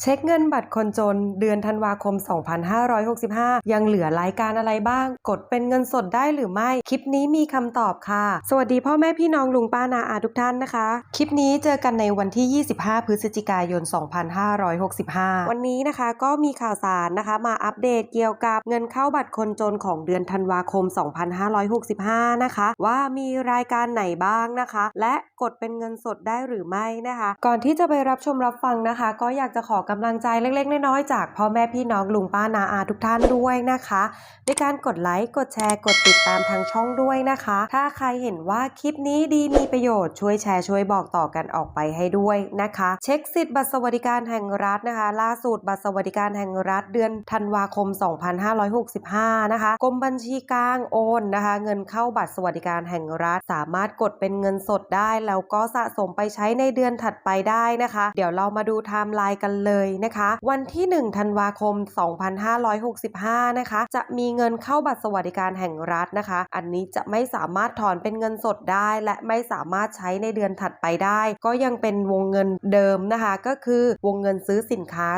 เช็คเงินบัตรคนจนเดือนธันวาคม 2565 ยังเหลือรายการอะไรบ้าง กดเป็นเงินสดได้หรือไม่ คลิปนี้มีคำตอบค่ะ สวัสดีพ่อแม่พี่น้องลุงป้านาอาทุกท่านนะคะ คลิปนี้เจอกันในวันที่ 25 พฤศจิกายน 2565 วันนี้นะคะก็มีข่าวสารนะคะมาอัปเดตเกี่ยวกับเงินเข้าบัตรคนจนของเดือนธันวาคม 2565 นะคะ ว่ามีรายการไหนบ้างนะคะ และกดเป็นเงินสดได้หรือไม่นะคะ ก่อนที่จะไปรับชมรับฟังนะคะ ก็อยากจะขอกำลังใจเล็กๆ น้อยๆ จากพ่อแม่พี่น้องลุงป้านาอาทุกท่านด้วยนะคะด้วยการกดไลค์ กดแชร์ กดติดตามทางช่องด้วยนะคะ ถ้าใครเห็นว่าคลิปนี้ดีมีประโยชน์ช่วยแชร์ช่วยบอกต่อกันออกไปให้ด้วยนะคะ เช็คสิทธิ์บัตรสวัสดิการแห่งรัฐนะคะ ล่าสุดบัตรสวัสดิการแห่งรัฐเดือนธันวาคม 2565 นะคะกรมบัญชีกลางโอนนะคะ เงินเข้าบัตรสวัสดิการแห่งรัฐสามารถกดเป็นเงินสดได้ แล้วก็สะสมไปใช้ในเดือนถัดไปได้นะคะ เดี๋ยวเรามาดูไทม์ไลน์กันเลยนะคะ วันที่ 1 ธันวาคม 2565 นะคะ จะมีเงินเข้าบัตรสวัสดิการแห่งรัฐนะคะ อันนี้จะไม่สามารถถอนเป็นเงินสดได้ และไม่สามารถใช้ในเดือนถัดไปได้ ก็ยังเป็นวงเงินเดิมนะคะ ก็คือวงเงินซื้อสินค้า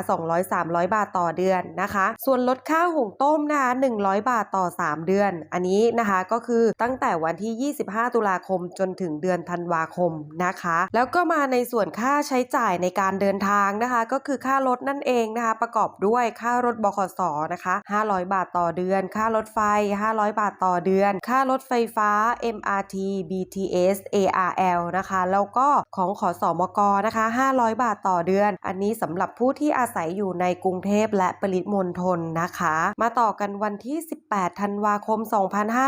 200-300 บาทต่อเดือนนะคะ ส่วนลดค่าหุงต้มนะคะ 100 บาทต่อ 3 เดือน อันนี้นะคะก็คือตั้งแต่วันที่ 25 ตุลาคมจนถึงเดือนธันวาคมนะคะ แล้วก็มาในส่วนค่าใช้จ่ายในการเดินทางนะคะ ก็คือค่ารถนั่นเองนะคะ ประกอบด้วยค่ารถบขสนะคะ 500 บาทต่อเดือน ค่ารถไฟ 500 บาทต่อเดือน ค่ารถไฟฟ้า MRT BTS ARL นะคะ แล้วก็ของขอสอมกนะคะ 500 บาทต่อเดือน อันนี้สำหรับผู้ที่อาศัยอยู่ในกรุงเทพและปริมณฑลนะคะ มาต่อกันวันที่ 18 ธันวาคม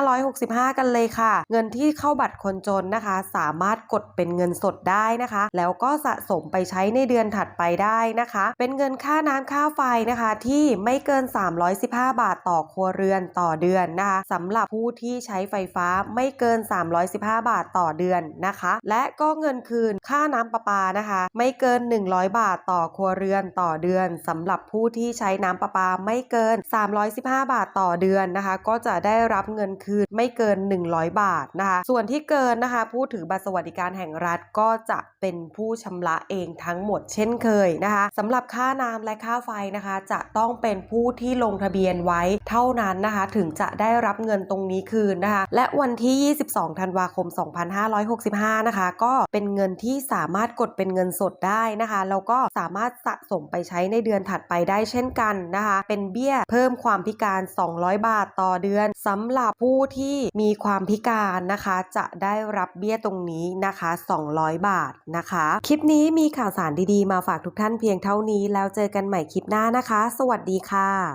2565 กันเลยค่ะ เงินที่เข้าบัตรคนจนนะคะ สามารถกดเป็นเงินสดได้นะคะ แล้วก็สะสมไปใช้ในเดือนถัดไปได้นะคะเป็นเงินค่าน้ำค่าไฟนะคะที่ไม่เกิน 315 บาทต่อครัวเรือนต่อเดือนนะคะสำหรับผู้ที่ใช้ไฟฟ้าไม่เกิน 315 บาทต่อเดือนนะคะ และก็เงินคืนค่าน้ำประปานะคะ ไม่เกิน 100 บาทต่อครัวเรือนต่อเดือนสำหรับผู้ที่ใช้น้ำประปาไม่เกิน 315 บาทต่อเดือนนะคะ ก็จะได้รับเงินคืนไม่เกิน 100 บาทนะคะ ส่วนที่เกินนะคะ ผู้ถือบัตรสวัสดิการแห่งรัฐก็จะเป็นผู้ชำระเองทั้งหมดเช่นเคยนะคะสำหรับหรับค่าน้ำและค่าไฟนะคะ จะต้องเป็นผู้ที่ลงทะเบียนไว้เท่านั้นนะคะ ถึงจะได้รับเงินตรงนี้คืนนะคะ และวันที่ 22 ธันวาคม 2565 นะคะ ก็เป็นเงินที่สามารถกดเป็นเงินสดได้นะคะแล้วก็สามารถสะสมไปใช้ในเดือนถัดไปได้เช่นกันนะคะ เป็นเบี้ยเพิ่มความพิการ 200 บาทต่อเดือนสำหรับผู้ที่มีความพิการนะคะ จะได้รับเบี้ยตรงนี้นะคะ 200 บาทนะคะ คลิปนี้มีข่าวสารดีๆ มาฝากทุกท่านเพียงเท่านี้แล้วเจอกันใหม่คลิปหน้านะคะ สวัสดีค่ะ